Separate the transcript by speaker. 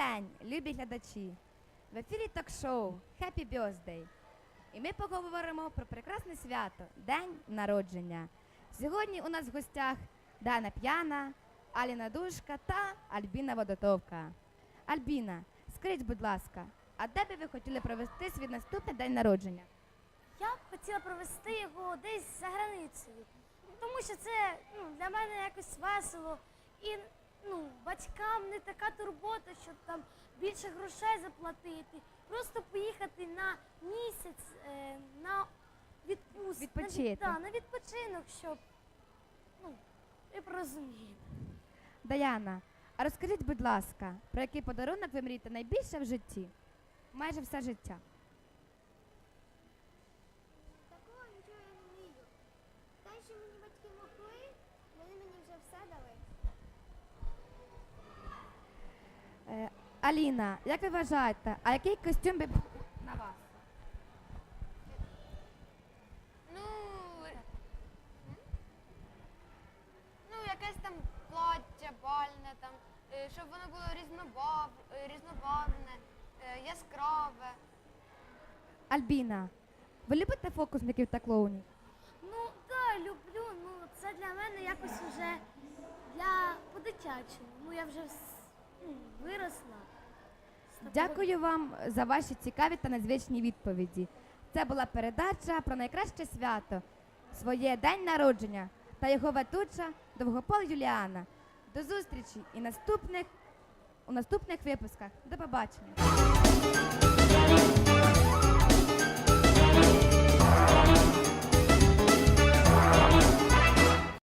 Speaker 1: день, любі глядачі! В ефірі ток-шоу Happy Birthday. І ми поговоримо про прекрасне свято День народження. Сьогодні у нас в гостях Дана П'яна, Аліна Душка та Альбіна Водотовка. Альбіна, скажіть, будь ласка, а де би ви хотіли провести свій наступний день народження?
Speaker 2: Я б хотіла провести його десь за границею, тому що це ну, для мене якось весело. І ну, батькам не така турбота, щоб там більше грошей заплатити. Просто поїхати на місяць е, на відпустку.
Speaker 1: Відпочити.
Speaker 2: На, від- да, на відпочинок, щоб ну, ви порозумієте.
Speaker 1: Даяна, а розкажіть, будь ласка, про який подарунок ви мрієте найбільше в житті? Майже все життя.
Speaker 3: Такого нічого я не мрію. Те, що мені батьки могли, вони мені вже все дали.
Speaker 1: Е, Аліна, як ви вважаєте, а який костюм би був на вас?
Speaker 4: Ну, ну якесь там плаття бальне, там, е, щоб воно було різнобав, е, різнобарвне, е, яскраве.
Speaker 1: Альбіна, ви любите фокусників та клоунів?
Speaker 2: Ну, так, люблю. Ну, це для мене якось вже для по-дитячому. Ну, я вже вс- ну, виросла.
Speaker 1: Дякую вам за ваші цікаві та незвичні відповіді. Це була передача про найкраще свято, своє день народження та його ведуча Довгопол Юліана. До зустрічі і наступних у наступних випусках. До побачення.